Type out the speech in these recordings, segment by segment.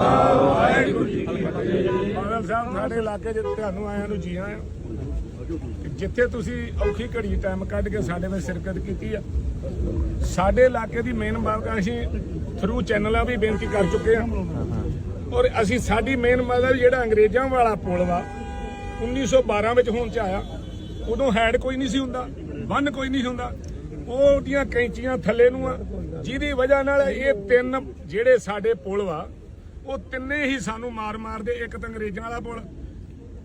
ਖਾਲਸਾ ਵਾਹਿਗੁਰੂ ਜੀ ਕੀ ਫਤਿਹ। ਬਾਦਲ ਸਾਹਿਬ, ਸਾਡੇ ਇਲਾਕੇ 'ਚ ਤੁਹਾਨੂੰ ਆਇਆਂ ਨੂੰ ਜੀ ਆਇਆਂ ਜਿੱਥੇ ਤੁਸੀਂ ਔਖੀ ਘੜੀ ਟਾਈਮ ਕੱਢ ਕੇ ਸਾਡੇ ਵਿੱਚ ਸ਼ਿਰਕਤ ਕੀਤੀ ਆ। ਸਾਡੇ ਇਲਾਕੇ ਦੀ ਮੇਨ ਬਾਤ ਅਸੀਂ ਥਰੂ ਚੈਨਲਾਂ ਵੀ ਬੇਨਤੀ ਕਰ ਚੁੱਕੇ ਹਾਂ। ਔਰ ਅਸੀਂ ਸਾਡੀ ਮੇਨ ਮਦਦ ਜਿਹੜਾ ਅੰਗਰੇਜ਼ਾਂ ਵਾਲਾ ਪੁਲ ਵਾ 1912 ਵਿੱਚ ਹੋਣ ਚ ਆਇਆ। ਉਦੋਂ ਹੈਡ ਕੋਈ ਨਹੀਂ ਸੀ ਹੁੰਦਾ, ਬੰਨ ਕੋਈ ਨਹੀਂ ਸੀ ਹੁੰਦਾ। ਉਹਦੀਆਂ ਕੈਂਚੀਆਂ ਥੱਲੇ ਨੂੰ ਆ, ਜਿਹਦੀ ਵਜ੍ਹਾ ਨਾਲ ਇਹ ਤਿੰਨ ਜਿਹੜੇ ਸਾਡੇ ਪੁਲ ਵਾ ਉਹ ਤਿੰਨੇ ਹੀ ਸਾਨੂੰ ਮਾਰ ਮਾਰਦੇ ਇੱਕ ਤਾਂ ਅੰਗਰੇਜ਼ਾਂ ਵਾਲਾ ਪੁਲ।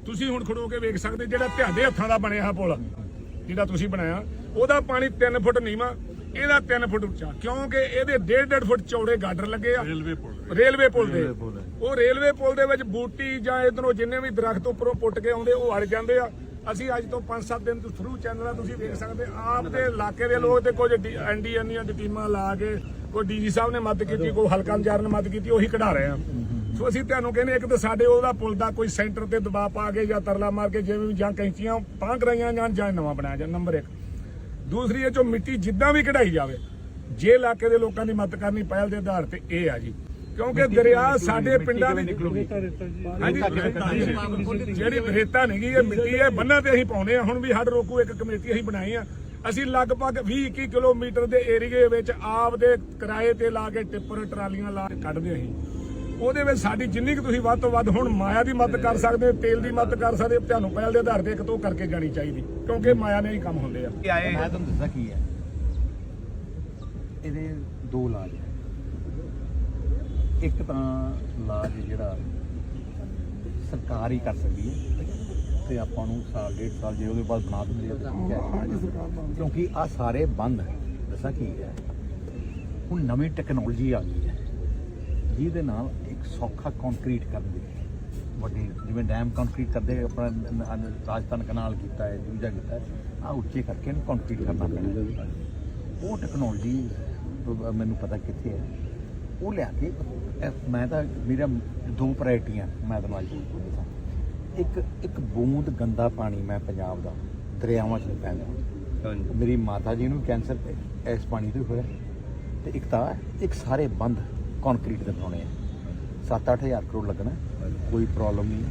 ਤੁਸੀਂ ਹੁਣ ਖੜੋ ਕੇ ਵੇਖ ਸਕਦੇ ਜਿਹੜਾ ਤੁਹਾਡੇ ਹੱਥਾਂ ਦਾ ਬਣਿਆ ਪੁਲ ਜਿਹੜਾ ਤੁਸੀਂ ਬਣਾਇਆ ਉਹਦਾ ਪਾਣੀ 3 ਫੁੱਟ ਨੀਵਾ ਇਹਦਾ 3 ਫੁੱਟ ਉੱਚਾ ਕਿਉਂਕਿ ਇਹਦੇ 1.5 ਫੁੱਟ ਚੌੜੇ ਗਾਡਰ ਲੱਗੇ ਆ। ਰੇਲਵੇ ਪੁਲ ਰੇਲਵੇ ਪੁਲ ਦੇ। ਉਹ ਰੇਲਵੇ ਪੁਲ ਦੇ ਵਿੱਚ ਬੂਟੀ ਜਾਂ ਇਧਰੋਂ ਜਿੰਨੇ ਵੀ ਦਰਖਤ ਉੱਪਰੋਂ ਪੁੱਟ ਕੇ ਆਉਂਦੇ ਉਹ ਅੜ ਜਾਂਦੇ ਆ। ਅਸੀਂ ਅੱਜ ਤੋਂ 5-7 ਦਿਨ ਤੋਂ ਥਰੂ ਚੈਨਲਾਂ ਤੁਸੀਂ ਵੇਖ ਸਕਦੇ ਆਪ ਦੇ ਇਲਾਕੇ ਦੇ ਲੋਕ ਤੇ ਕੁਝ ਐਨਡੀਐਨ ਦੀਆਂ ਟੀਮਾਂ ਲਾ ਕੇ ਕੋਈ ਡੀਜੀ ਸਾਹਿਬ ਨੇ ਮਦਦ ਕੀਤੀ ਕੋਈ ਹਲਕਾ ਇੰਚਾਰਜ ਨੇ ਮਦਦ ਕੀਤੀ ਉਹੀ ਕਢਾ ਰਹੇ ਆ ਸੋ ਅਸੀਂ ਤੁਹਾਨੂੰ ਕਹਿੰਦੇ ਇੱਕ ਤਾਂ ਸਾਡੇ ਉਹਦਾ ਪੁਲ ਦਾ ਕੋਈ ਸੈਂਟਰ ਤੇ ਦਬਾਅ ਪਾ ਕੇ ਜਾਂ ਤਰਲਾ ਮਾਰ ਕੇ ਜਿਵੇਂ ਵੀ ਜਾਂ ਕੈਂਚੀਆਂ ਤਾਂ ਕਰਾਈਆਂ ਜਾਂ ਜਾਂ ਨਵਾਂ ਬਣਾਇਆ ਜਾਂ ਨੰਬਰ 1 ਦੂਸਰੀ ਇਹ ਚੋਂ ਮਿੱਟੀ ਜਿੱਦਾਂ ਵੀ ਕਢਾਈ ਜਾਵੇ ਜੇ ਇਲਾਕੇ ਦੇ ਲੋਕਾਂ ਦੀ ਮਦਦ ਕਰਨੀ ਪਹਿਲ ਦੇ ਆਧਾਰ ਤੇ ਇਹ ਆ ਜੀ। ਕਿਉਂਕਿ ਦਰਿਆ ਸਾਡੇ ਪਿੰਡਾਂ ਦੀ ਜਿਹੜੀ ਰੇਤਾ ਨਹੀਂ ਗਈ ਇਹ ਮਿੱਟੀ ਹੈ ਬੰਨਾਂ ਤੇ ਅਸੀਂ ਪਾਉਨੇ ਆ ਹੁਣ ਵੀ ਹੱਡ ਰੋਕੂ ਇੱਕ ਕਮੇਟੀ ਅਸੀਂ ਬਣਾਈ ਆ। ਅਸੀਂ ਲਗਭਗ 20 21 ਕਿਲੋਮੀਟਰ ਦੇ ਏਰੀਏ ਵਿੱਚ ਆਪ ਦੇ ਕਿਰਾਏ ਤੇ ਲਾ ਕੇ ਟਿੱਪਰ ਟਰਾਲੀਆਂ ਲਾ ਕੇ ਕੱਢਦੇ ਅਸੀਂ। ਉਹਦੇ ਵਿੱਚ ਸਾਡੀ ਜਿੰਨੀ ਕੁ ਤੁਸੀਂ ਵੱਧ ਤੋਂ ਵੱਧ ਹੁਣ ਮਾਇਆ ਦੀ ਮਦਦ ਕਰ ਸਕਦੇ ਤੇਲ ਦੀ ਮਦਦ ਕਰ ਸਕਦੇ ਤੁਹਾਨੂੰ ਪਹਿਲ ਦੇ ਆਧਾਰ ਤੇ ਇੱਕ ਤੋਂ ਕਰਕੇ ਜਾਣੀ ਚਾਹੀਦੀ ਕਿਉਂਕਿ ਮਾਇਆ ਨੇ ਹੀ ਕੰਮ ਹੁੰਦੇ ਆ। ਮੈਂ ਤੁਹਾਨੂੰ ਦੱਸਾਂ ਕੀ ਹੈ ਇਹਦੇ ਦੋ ਇਲਾਜ ਹੈ ਇੱਕ ਤਾਂ ਇਲਾਜ ਜਿਹੜਾ ਸਰਕਾਰ ਹੀ ਕਰ ਸਕਦੀ ਹੈ ਤੇ ਆਪਾਂ ਨੂੰ ਸਾਲ, ਡੇਢ ਸਾਲ ਜੇ ਉਹਦੇ ਬਾਅਦ ਬਣਾ ਦਿੰਦੇ ਆ, ਤਾਂ ਠੀਕ ਹੈ। ਕਿਉਂਕਿ ਆ ਸਾਰੇ ਬੰਦ ਹੈ। ਦੱਸਾਂ ਕੀ ਹੈ। ਹੁਣ ਨਵੀਂ ਟੈਕਨੋਲੋਜੀ ਆ ਗਈ ਹੈ। ਜਿਹਦੇ ਨਾਲ ਇੱਕ ਸੌਖਾ ਕੰਕਰੀਟ ਕਰਨ ਦੀ ਵੱਡੀ, ਜਿਵੇਂ ਡੈਮ ਕੰਕਰੀਟ ਕਰਦੇ ਆਪਣਾ ਨ- ਨ- ਰਾਜਸਥਾਨ ਕਨਾਲ ਕੀਤਾ ਹੈ, ਦੂਜਾ ਕੀਤਾ ਆ ਉੱਚੇ ਕਰਕੇ ਇਹਨੂੰ ਕੰਕਰੀਟ ਕਰਨਾ ਪੈਂਦਾ ਉਹ ਟੈਕਨੋਲੋਜੀ ਮੈਨੂੰ ਪਤਾ ਕਿੱਥੇ ਹੈ। ਉਹ ਲਿਆ ਕੇ ਮੈਂ ਤਾਂ, ਮੇਰਾ ਦੋ ਪ੍ਰਾਇਰਟੀਆਂ ਮੈਂ ਤੁਹਾਨੂੰ ਅੱਜ ਦੱਸਾਂ ਇੱਕ ਇੱਕ ਬੂੰਦ ਗੰਦਾ ਪਾਣੀ ਮੈਂ ਪੰਜਾਬ ਦਾ ਦਰਿਆਵਾਂ 'ਚ ਨਹੀਂ ਪੈਂਦਾ ਮੇਰੀ ਮਾਤਾ ਜੀ ਨੂੰ ਕੈਂਸਰ ਇਸ ਪਾਣੀ ਤੋਂ ਹੋਇਆ। ਤੇ ਇੱਕ ਤਾਂ ਇੱਕ ਸਾਰੇ ਬੰਦ ਕੰਕਰੀਟ ਦੇ ਬਣਾਉਣੇ ਆ। 7-8000 ਕਰੋੜ ਲੱਗਣਾ। ਕੋਈ ਪ੍ਰੋਬਲਮ ਨਹੀਂ।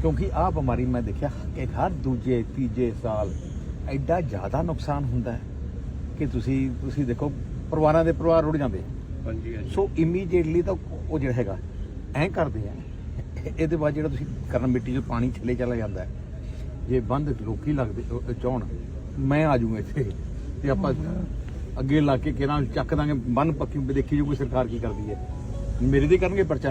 ਕਿਉਂਕਿ ਆਹ ਬਿਮਾਰੀ ਮੈਂ ਦੇਖਿਆ ਕਿ ਹਰ ਦੂਜੇ ਤੀਜੇ ਸਾਲ ਐਡਾ ਜ਼ਿਆਦਾ ਨੁਕਸਾਨ ਹੁੰਦਾ ਹੈ ਕਿ ਤੁਸੀਂ ਤੁਸੀਂ ਦੇਖੋ ਪਰਿਵਾਰਾਂ ਦੇ ਪਰਿਵਾਰ ਰੁੜ ਜਾਂਦੇ ਸੋ ਇਮੀਡੀਏਟਲੀ ਤਾਂ ਉਹ ਜਿਹੜਾ ਹੈਗਾ ਐਂ ਕਰਦੇ ਆ ਇਹਦੇ ਬਾਅਦ ਜਿਹੜਾ ਤੁਸੀਂ ਕਰਨ ਮਿੱਟੀ 'ਚ ਪਾਣੀ ਥੱਲੇ ਚਲਾ ਜਾਂਦਾ ਜੇ ਬੰਦ ਲੋਕੀ ਲੱਗਦੇ ਚਾਹਣ ਮੈਂ ਆ ਜਾਊਂਗਾ ਇੱਥੇ ਤੇ ਆਪਾਂ ਅੱਗੇ ਲਾ ਕੇ ਕਿਹਨਾਂ ਚੱਕ ਦਾਂਗੇ ਬੰਨ ਪੱਕੀ ਦੇਖੀ ਜੋ ਕੋਈ ਸਰਕਾਰ ਕੀ ਕਰਦੀ ਹੈ। ਮੇਰੇ ਤੇ ਕਰਨਗੇ ਪਰਚਾ